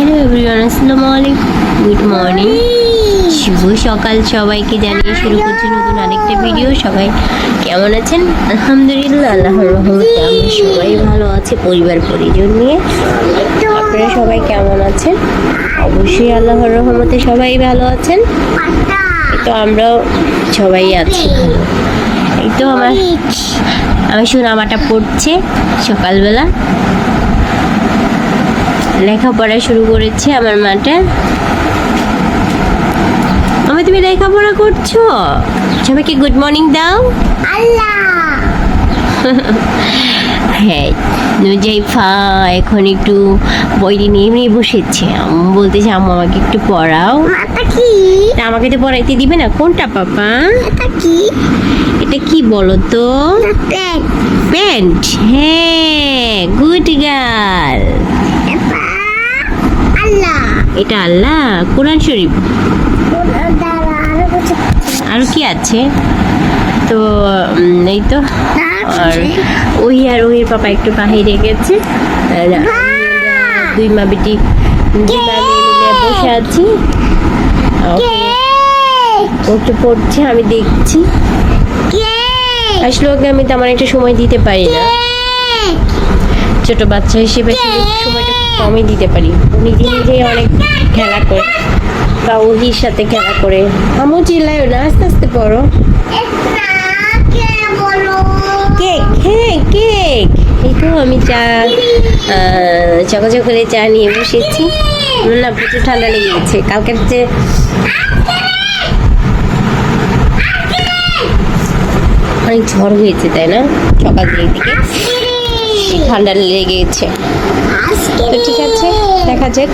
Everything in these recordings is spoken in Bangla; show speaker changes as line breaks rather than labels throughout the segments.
হ্যালো এভরিওয়ান আসসালামু আলাইকুম গুড মর্নিং শুভ সকাল সবাইকে জানিয়ে শুরু করছি নতুন আরেকটা ভিডিও সবাই কেমন আছেন? আলহামদুলিল্লাহ আল্লাহর রহমতে আমরা সবাই ভালো আছি পরিবার পরিজন নিয়ে। আপনারা সবাই কেমন আছেন? অবশ্যই আল্লাহর রহমতে সবাই ভালো আছেন। তো আমরাও সবাই আছি। এই তো আমার আমি সোনামাটা পড়ছে সকালবেলা। লেখাপড়া শুরু করেছে আমার মাটা আমি তুমি লেখাপড়া করছ? সবাইকে গুড মর্নিং দাও। হ্যাঁ নুজাইফা এখন একটু বইটি নিয়ে নিয়ে বসেছে। বলতেছে আম্মু আমাকে একটু পড়াও।
কি?
আমাকে তো পড়াইতে দিবে না কোনটা পাপা?
এটা কি?
এটা কি বলো তো? প্যান্ট হ্যাঁ গুড গার্ল।
এটা আল্লাহ
কোরআন শরীফ। আরও কি আছে? তো এই তো। আর ওই আর ওই পাপা একটু বাহিরে গেছে। দুই মা বেটি দুই মা মিলে বসে আছি। ওকে। পড়ছে আমি দেখছি। আসলে ওকে আমি তেমন একটা সময় দিতে পারি না। ছোট বাচ্চা হিসেবে সময়টা কমই দিতে পারি। নিজে নিজেই অনেক খেলা করে, বা ওহির সাথে খেলা করে। আমু চিল্লায়ও না, আস্তে আস্তে পড়ো। কেক হ্যাঁ কেক। এই তো আমি চা চকচক করে চা নিয়ে বসেছি। না প্রচুর ঠান্ডা লেগে গেছে। কালকের যে অনেক ঝড় হয়েছে, তাই না? সকাল দিকে ঠান্ডা লেগে গেছে তো ঠিক আছে, দেখা যাক।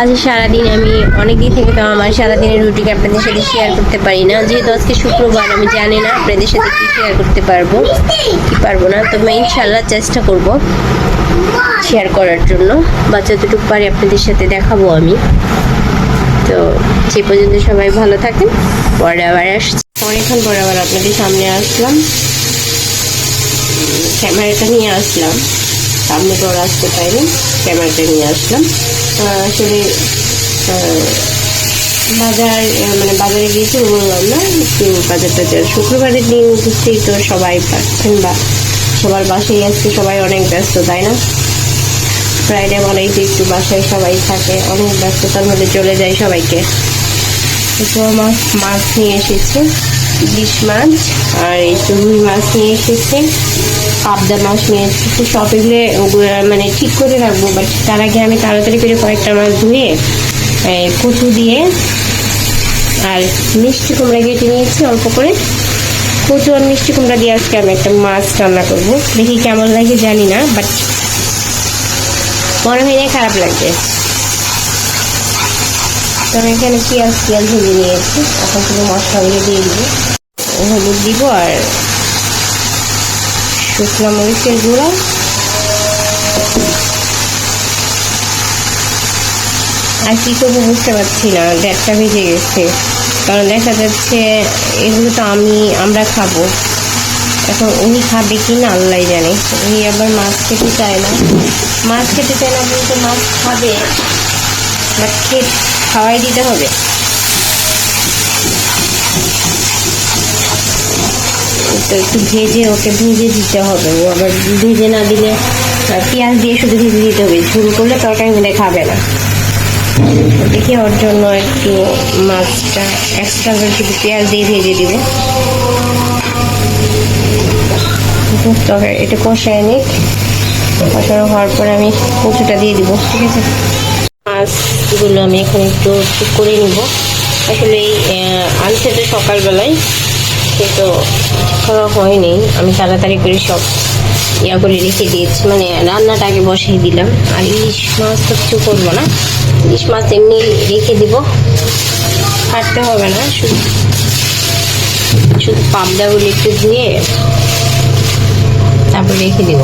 আজকে সারাদিন আমি অনেক দিন থেকে তো আমার সারাদিনের রুটিন আপনাদের সাথে শেয়ার করতে পারি না। যেহেতু আজকে শুক্রবার, আমি জানি না আপনাদের সাথে কি শেয়ার করতে পারব, কি পারব না। তো আমি ইনশাল্লাহ চেষ্টা করব শেয়ার করার জন্য। বা যতটুকু পারি আপনাদের সাথে দেখাবো আমি। তো সে পর্যন্ত সবাই ভালো থাকেন। পরে আবার আসছি। অনেকক্ষণ পরে আবার আপনাদের সামনে আসলাম। ক্যামেরাটা নিয়ে আসলাম। সামনে তো আসতে পারিনি, ক্যামেরাটা নিয়ে আসলাম। আসলে বাজার মানে বাজারে গিয়েছি বললাম না একটু বাজার টাজার শুক্রবারের দিন বুঝতেই তো সবাই পাচ্ছেন বা সবার বাসায় আজকে সবাই অনেক ব্যস্ত, তাই না? ফ্রাইডে বলেই তো একটু বাসায় সবাই থাকে, অনেক ব্যস্ততার মধ্যে চলে যায় সবাইকে। তো আমার মাছ নিয়ে এসেছে। ইলিশ মাছ আর এই তো রুই মাছ নিয়ে এসেছে। পাবদা মাছ নিয়ে এসেছে। সব এগুলো মানে ঠিক করে রাখব বাট তার আগে আমি তাড়াতাড়ি করে কয়েকটা মাছ ধুয়ে কচু দিয়ে, আর মিষ্টি কুমড়া কেটে নিয়েছি অল্প করে। কচু আর মিষ্টি কুমড়া দিয়ে আজকে আমি একটা মাছ রান্না করব। দেখি কেমন লাগে, জানি না বাট মনে হয় খারাপ লাগবে। তো এখানে পেঁয়াজ পেঁয়াজ ভেজে নিয়েছি এখন শুধু মশলাগুলো দিয়ে দিব। হলুদ দিব আর শুকনো মরিচের গুঁড়া। আর কি করব বুঝতে পারছি না। ডেটটা ভেজে গেছে। কারণ দেখা যাচ্ছে এগুলো তো আমি, আমরা খাব। এখন উনি খাবে কি না, আল্লাহ জানে। উনি আবার মাছ খেতে চায় না। মাছ খেতে চায় না বলতে মাছ খাবে। বাট খেয়ে খাওয়াই দিতে হবে। তো একটু ভেজে ওকে ভেজে দিতে হবে। ও আবার ভেজে না দিলে পেঁয়াজ দিয়ে শুধু ভেজে দিতে হবে। ঝুল করলে তরকারি মিলে খাবে না। দেখি ওর জন্য একটু মাছটা এক্সট্রা করে শুধু পেঁয়াজ দিয়ে ভেজে দিব। এটা কষায় নিক। কষানো হওয়ার পরে আমি কচুটা দিয়ে দিব। ঠিক আছে? মাছগুলো আমি এখন একটু ঠিক করে নিব। আসলে এই আনছে তো সকালবেলায়, কিন্তু করা হয়নি। আমি তাড়াতাড়ি করে সব ইয়া করে রেখে দিয়েছি। মানে রান্নাটা আগে বসিয়ে দিলাম। আর ইলিশ মাছ তো কিছু করব না। ইলিশ মাছ এমনি রেখে দিব। কাটতে হবে না। শুধু শুধু পাবদাগুলো একটু ধুয়ে তারপর রেখে দিব।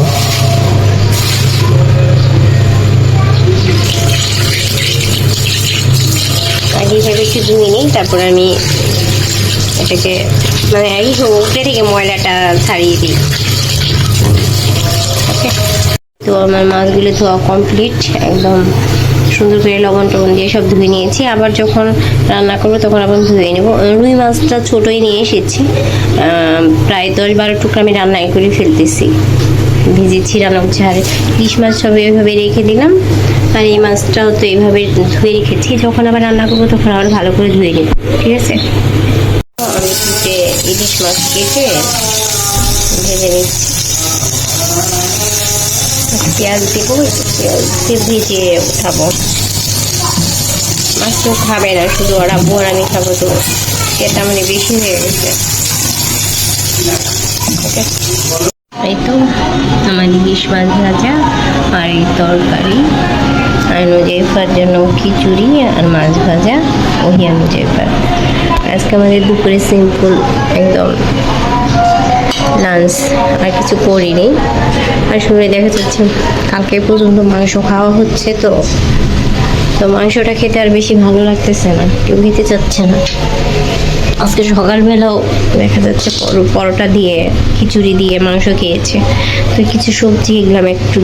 এইভাবে একটু ধুয়ে নিই, তারপর আমি এটাকে মানে এই উপরে থেকে ময়লাটা ছাড়িয়ে দিই। তো আমার মাছগুলো ধোয়া কমপ্লিট একদম সুন্দর করে লবণ টবণ দিয়ে সব ধুয়ে নিয়েছি। আবার যখন রান্না করব তখন আবার ধুয়ে নেব। রুই মাছটা ছোটোই নিয়ে এসেছি। প্রায় দশ বারো টুকরা আমি রান্নাই করে ফেলতেছি। ভেজেছি রান্না করছি ইলিশ মাছ সব এইভাবে রেখে দিলাম। আর এই মাছটাও তো এইভাবে ধুয়ে রেখেছি। যখন আবার রান্না করব, তখন আবার ভালো করে ধুয়ে নেব। ঠিক আছে? আমি ইলিশ মাছ কেটে ভেজে নিচ্ছি। পেঁয়াজ দেবো ভেজে উঠাবো। মাছ তো খাবে না, শুধু ওরা বোর আমি খাব তো। সেটা মানে বেশি হয়ে গেছে। এই তো। ইলিশ মাছ ভাজা আর এই তরকারি। আর মুজেফার জন্য খিচুড়ি আর মাছ ভাজা, ওহি আর মুজেফার আজকে আমাদের দুপুরে সিম্পল একদম লাঞ্চ আর কিছু করিনি। আর শরীরে দেখা যাচ্ছে কালকে পর্যন্ত মাংস খাওয়া হচ্ছে তো। তো মাংসটা খেতে আর বেশি ভালো লাগতেছে না, কেউ খেতে চাচ্ছে না। আজকে সকালবেলাও দেখা যাচ্ছে পরো- পরোটা দিয়ে, খিচুড়ি দিয়ে মাংস খেয়েছে। তো কিছু সবজি এগুলো আমি একটু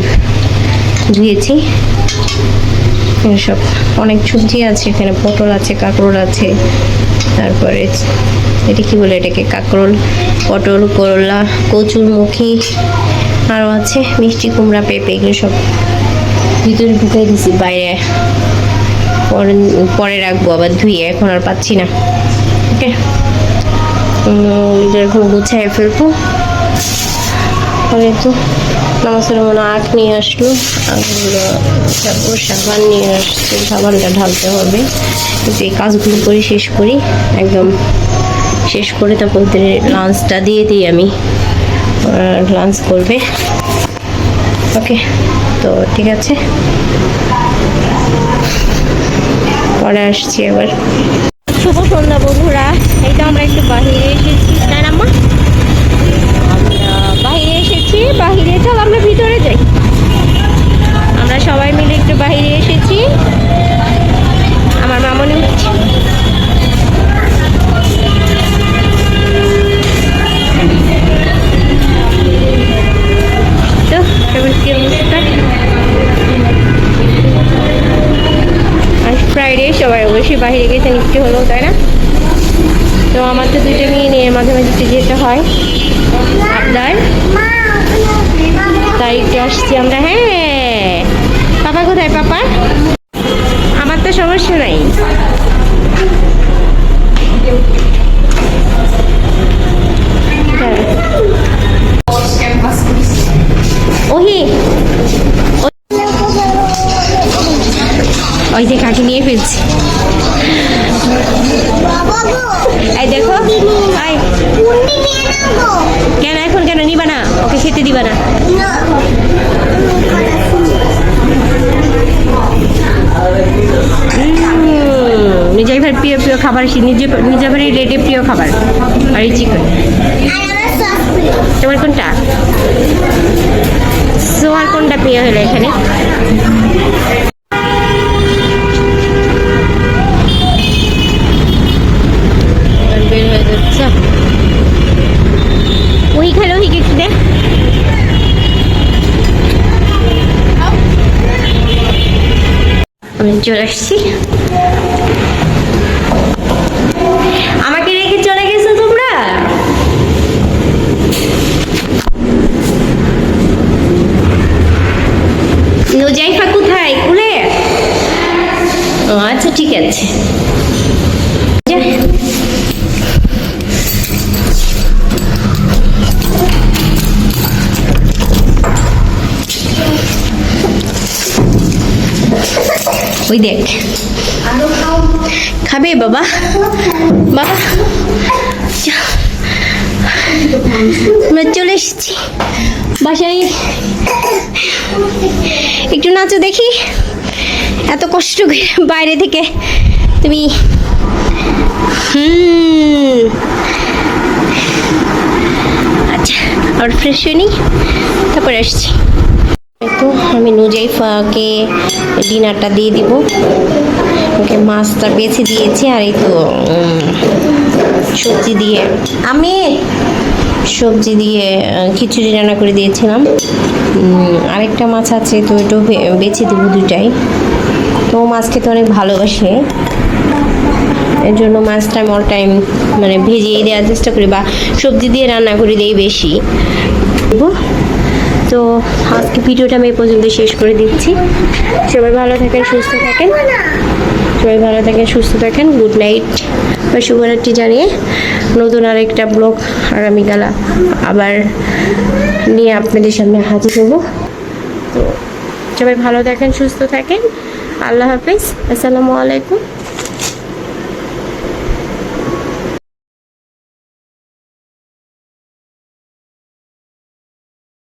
ধুয়েছি। সব অনেক সবজি আছে এখানে, পটল আছে, কাঁকরোল আছে। তারপরে এটা কি বলে এটাকে? কাঁকরোল, পটল, করলা কচুর মুখী আরও আছে, মিষ্টি কুমড়া, পেঁপে, এগুলো সব ভিতরে ঢুকাই দিছি, বাইরে। পরে রাখব, আবার ধুয়ে, এখন আর পাচ্ছি না। ওকে। এটা এখন গুছাই ফেলব। পরে তো, নামাজের মনে আখ নিয়ে আসলো। যাব সাবান নিয়ে আসছে, সাবানটা ঢালতে হবে। কিন্তু এই কাজগুলো করে, শেষ করি, একদম শেষ করে তারপর লাঞ্চটা দিয়ে দিই আমি। লাঞ্চ করবে। ওকে, তো ঠিক আছে। পরে আসছি আবার। শুভ সন্ধ্যা বন্ধুরা। এই তো আমরা একটু বাহিরে এসেছি। না না আমরা বাহিরে এসেছি, বাহিরে চল আমরা ভিতরে যাই। আমরা সবাই মিলে একটু বাহিরে এসেছি। আমার মামনি উঠছে। ফ্রাইডে সবাই অবশ্যই বাইরে গেছে নিতে হলো। মাঝে মাঝে একটু যেতে হয়। আপনার? তাই একটু আসছি আমরা হ্যাঁ। পাপা কোথায়, পাপা? আমার তো সমস্যা নাই। ওহি। ওই যে কাকি নিয়ে ফেলছি। এই দেখো। আয় কেন এখন কেন নিবা না? ওকে খেতে দিবা না। নিজের ভাই প্রিয় প্রিয় খাবার নিজে, নিজের বাড়ির রেডে প্রিয় খাবার? আর চিকেন তোমার কোনটা? সোয়ার কোনটা প্রিয় হলো এখানে? আমি চলে আসছি। আমাকে রেখে চলে গেছো তোমরা? নুজাইফা কোথায়? কুলে ও আচ্ছা ঠিক আছে। ওই দেখ। খাবে বাবা? বাবা। আমরা চলে এসেছি। বাসায়। একটু নাচো দেখি। এত কষ্ট করে বাইরে থেকে। তুমি আচ্ছা আর ফ্রেশ হয়ে নিই তারপরে আসছি। তো আমি নুজাইফাকে ডিনারটা দিয়ে দিব। ওকে, মাছটা বেছে দিয়েছি আর এই তো সবজি দিয়ে। আমি সবজি দিয়ে খিচুড়ি রান্না করে দিয়েছিলাম। আরেকটা মাছ আছে, তো একটু বেছে দেবো দুটাই তো তো ও মাছ খেতে অনেক ভালোবাসে। এর জন্য মাছটা আমি অল টাইম মানে ভেজিয়ে দেওয়ার চেষ্টা করি বা সবজি দিয়ে রান্না করে দিই বেশি। তো আজকে ভিডিওটা আমি এই পর্যন্ত শেষ করে দিচ্ছি। সবাই ভালো থাকেন, সুস্থ থাকেন। সবাই ভালো থাকেন, সুস্থ থাকেন। Good night. বা শুভরাত্রি জানিয়ে নতুন আরেকটা ব্লগ আগামীকাল আবার নিয়ে আপনাদের সামনে হাজির হব। তো সবাই ভালো থাকেন, সুস্থ থাকেন। আল্লাহ হাফিজ। আসসালামু আলাইকুম।